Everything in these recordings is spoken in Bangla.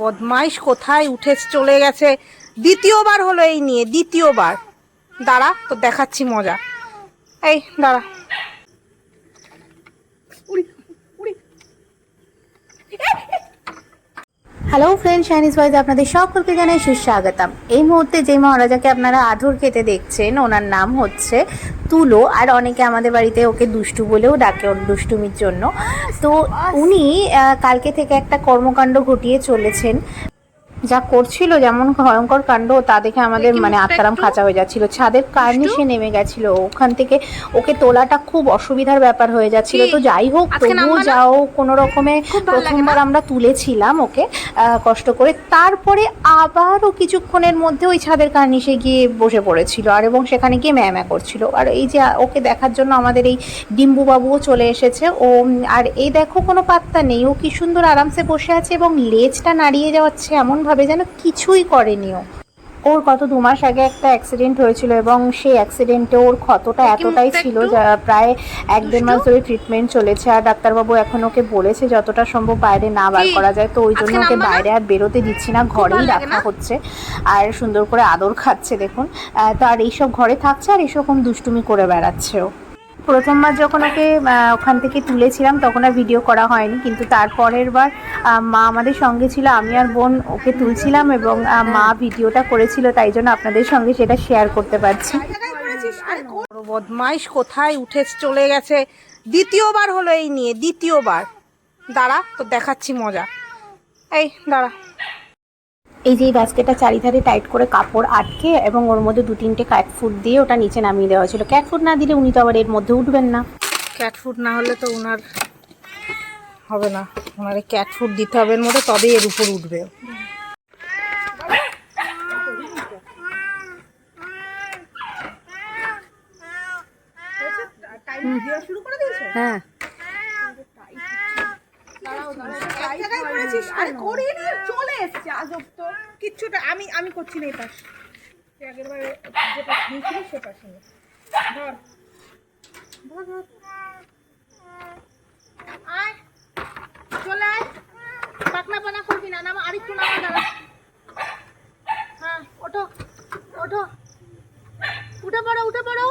বদমাইশ কোথায় উঠে চলে গেছে? দ্বিতীয়বার হলো এই নিয়ে, দ্বিতীয়বার। দাঁড়া, তো দেখাচ্ছি মজা। এই, দাঁড়া উড়ি, উড়ি। হ্যালো ফ্রেন্ড চাইনিজ ওয়াইজ আপনাদের সকলকে জানাই সুস্বাগতম। এই মুহূর্তে যে মহারাজাকে আপনারা আধর খেতে দেখছেন, ওনার নাম হচ্ছে তুলো, আর অনেকে আমাদের বাড়িতে ওকে দুষ্টু বলেও ডাকে ওর দুষ্টুমির জন্য। তো উনি কালকে থেকে একটা কর্মকাণ্ড ঘটিয়ে চলেছেন। যা করছিল যেমন ভয়ঙ্কর কাণ্ড তা দেখে আমাদের মানে আত্মারাম খাঁচা হয়ে যাচ্ছিল। ছাদের কার্নিশে নেমে গেছিল। ওখান থেকে ওকে তোলাটা খুব অসুবিধার ব্যাপার হয়ে যাচ্ছিল। তো যাই হোক তবুও? যাও কোনো রকমে? প্রথমবার আমরা তুলেছিলাম ওকে কষ্ট করে। তারপরে আবারও কিছুক্ষণের মধ্যে ওই ছাদের কার্নিশে গিয়ে বসে পড়েছিল আর এবং সেখানে গিয়ে ম্যামা করছিল। আর এই যে ওকে দেখার জন্য আমাদের এই ডিম্বু বাবুও চলে এসেছে। ও আর এই দেখো কোনো পাত্তা নেই। ও কি সুন্দর আরামসে বসে আছে এবং লেজটা নাড়িয়ে যাচ্ছে এমনভাবে যেন কিছুই করেনি ওর কত দু মাস আগে একটা অ্যাক্সিডেন্ট হয়েছিল এবং সেই অ্যাক্সিডেন্টে ওর ক্ষতটা এতটাই ছিল যা প্রায় এক দেড় মাস ধরে ট্রিটমেন্ট চলেছে আর ডাক্তারবাবু এখন ওকে বলেছে যতটা সম্ভব বাইরে না বার করা যায়। তো ওই জন্য ওকে বাইরে আর বেরোতে দিচ্ছি না ঘরেই রাখা হচ্ছে। আর সুন্দর করে আদর খাচ্ছে দেখুন। তো আর এইসব ঘরে থাকছে আর এইসব দুষ্টুমি করে বেড়াচ্ছে ও। প্রথমবার যখন ওকে ওখান থেকে তুলেছিলাম, তখন আর ভিডিও করা হয়নি। কিন্তু তারপরের বার মা আমাদের সঙ্গে ছিল, আমি আর বোন ওকে তুলছিলাম এবং মা ভিডিওটা করেছিল, তাই জন্য আপনাদের সঙ্গে সেটা শেয়ার করতে পারছি। বদমাইশ কোথায় উঠে চলে গেছে? দ্বিতীয়বার হলো এই নিয়ে, দ্বিতীয়বার। দাঁড়া, তো দেখাচ্ছি মজা। এই, দাঁড়া। এই যে এই বাস্কেটটা চারিধারে টাইট করে কাপড় আটকে এবং ওর মধ্যে দু তিনটে ক্যাট ফুড দিয়ে ওটা নিচে নামিয়ে দেওয়া ছিল ক্যাট ফুড না দিলে উনি তো আবার এর মধ্যে উঠবেন না। ক্যাট ফুড না হলে তো ওনার হবে না। ওনারে ক্যাট ফুড দিতে হবে এর মধ্যে তবেই এর উপর উঠবে। ও। হ্যাঁ চলে এসছে। আজব তো কিচ্ছুটা আমি আমি করছি না এই পাশ। আগের বার যেটা দিয়েছিল সে পাশে ধর। ধর ধর। আয়। চলে আয়। পাকনা পানা করবি না নামা আরেকটু নামা দাঁড়া। হ্যাঁ ওঠো ওঠো। উঠে পড়ো উঠে পড়ো।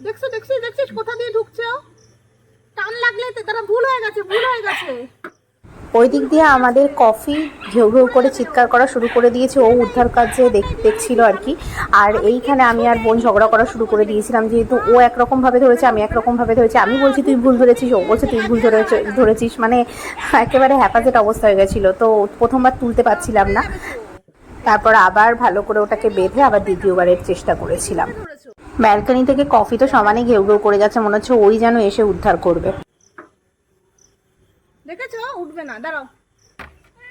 দেখছ দেখছিস দেখছিস কোথা দিয়ে ঢুকছে ও? টান তো তারা ভুল হয়ে গেছে, ভুল হয়ে গেছে। ওই দিক দিয়ে আমাদের কফি ঘেউ ঘেউ করে চিৎকার করা শুরু করে দিয়েছে, ও উদ্ধার কাজে দেখ- দেখছিল আর কি। আর এইখানে আমি আর বোন ঝগড়া করা শুরু করে দিয়েছিলাম, যেহেতু ও একরকম ভাবে ধরেছে, আমি একরকম ভাবে ধরেছি। আমি বলছি, তুই ভুল ধরেছিস, ও বলছে, তুই ভুল ধরেছ- ধরেছিস। মানে একেবারে হ্যাপাজেট অবস্থা হয়ে গেছিল, তো প্রথমবার তুলতে পারছিলাম না। তারপর আবার ভালো করে ওটাকে বেঁধে আবার দ্বিতীয়বারের চেষ্টা করেছিলাম। ব্যালকনি থেকে কফি তো সমানে ঘেউ ঘেউ করে যাচ্ছে মনে হচ্ছে ওই যেন এসে উদ্ধার করবে। দেখেছ? উঠবে না দাঁড়াও।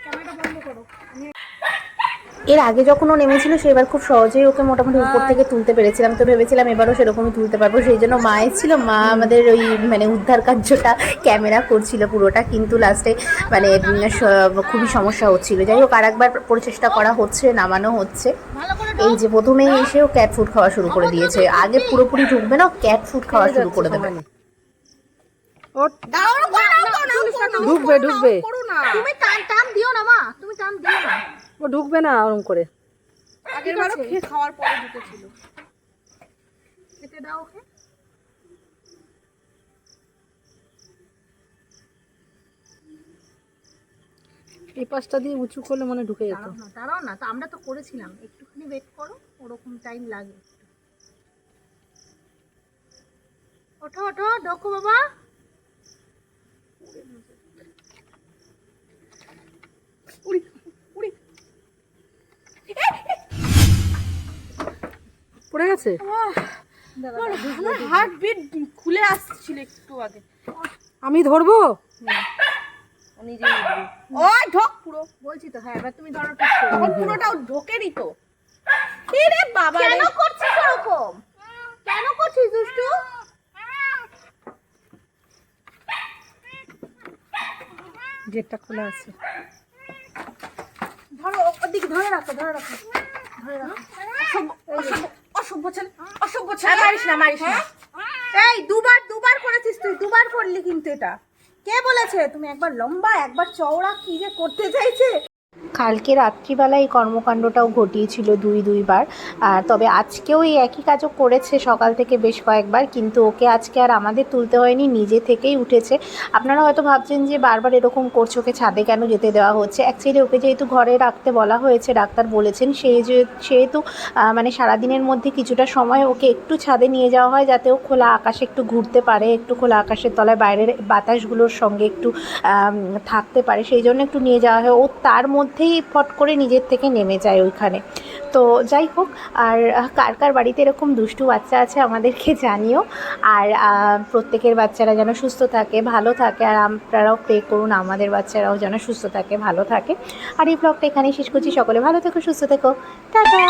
ক্যামেরাটা বন্ধ করো। এর আগে যখন ও নেমেছিল সেবার খুব সহজেই ওকে মোটামুটি উপর থেকে তুলতে পেরেছিলাম। তো ভেবেছিলাম এবারও সেরকমই তুলতে পারব। সেই জন্য মা এসেছিল। মা আমাদের ওই মানে উদ্ধার কার্যটা ক্যামেরা করছিল পুরোটা। কিন্তু লাস্টে মানে খুবই সমস্যা হচ্ছিল। যাই হোক আর একবার প্রচেষ্টা করা হচ্ছে নামানো হচ্ছে। ভালো করে এই যে প্রথমেই এসেও ক্যাট ফুড খাওয়া শুরু করে দিয়েছে। আগে পুরোপুরি ঢুকবে না ক্যাট ফুড খাওয়া শুরু করে দেবে। না ঢুকবে ঢুকবে তুমি টান টান দিও না মা। তুমি টান দিও না। ও ঢুকবে না ওরকম করে। আগের বারও খেয়ে খাওয়ার পরে ঢুকেছিল। খেতে দাও ওকে। এই পাশটা দিয়ে উঁচু করলে মনে ঢুকে যেত। দাঁড়াও না দাঁড়াও না তো আমরা তো করেছিলাম। একটুখানি ওয়েট করো ওরকম টাইম লাগে। ওঠো ওঠো ঢোকো বাবা। উড়ি উড়ি। পড়ে গেছে? আমার হার্ট বিট খুলে আসছিল একটু আগে। আমি ধরবো? ঢোক পুরো। বলছি তো হ্যাঁ এবার তুমি ধরো তখন পুরোটাও ঢোকেনি তো। রে বাবা কেন করছিস এরকম কেন করছিস দুষ্টু? গেটটা খোলা আছে। ধরো ওদিকে ধরে রাখো ধরে রাখো। ধরে রাখো। অসভ্য, ছেলে অসভ্য ছেলে। মারিস না মারিস না। এই দুবার দুবার করেছিস তুই দুবার করলি কিন্তু এটা। কে বলেছে? তুমি একবার লম্বা একবার চওড়া কি যে করতে চাইছে? কালকে রাত্রিবেলা এই কর্মকাণ্ডটাও ঘটিয়েছিল দুই দুইবার। আর তবে আজকেও এই একই কাজও করেছে সকাল থেকে বেশ কয়েকবার, কিন্তু ওকে আজকে আর আমাদের তুলতে হয়নি, নিজে থেকেই উঠেছে। আপনারা হয়তো ভাবছেন যে বারবার এরকম করছে, ওকে ছাদে কেন যেতে দেওয়া হচ্ছে? অ্যাকচুয়ালি ওকে যেহেতু ঘরে রাখতে বলা হয়েছে, ডাক্তার বলেছেন সেই যে, সেহেতু মানে সারাদিনের মধ্যে কিছুটা সময় ওকে একটু ছাদে নিয়ে যাওয়া হয়, যাতে ও খোলা আকাশে একটু ঘুরতে পারে, একটু খোলা আকাশের তলায় বাইরের বাতাসগুলোর সঙ্গে একটু থাকতে পারে, সেই জন্য একটু নিয়ে যাওয়া হয়। ও তার মধ্যেই ফট করে নিজের থেকে নেমে যায় ওইখানে। তো যাই হোক, আর কার কার বাড়িতে এরকম দুষ্টু বাচ্চা আছে আমাদেরকে জানিও। আর প্রত্যেকের বাচ্চারা যেন সুস্থ থাকে, ভালো থাকে, আর আপনারাও প্রে করুন আমাদের বাচ্চারাও যেন সুস্থ থাকে, ভালো থাকে। আর এই ব্লগটা এখানেই শেষ করছি। সকলে ভালো থেকো, সুস্থ থেকো। টাটা!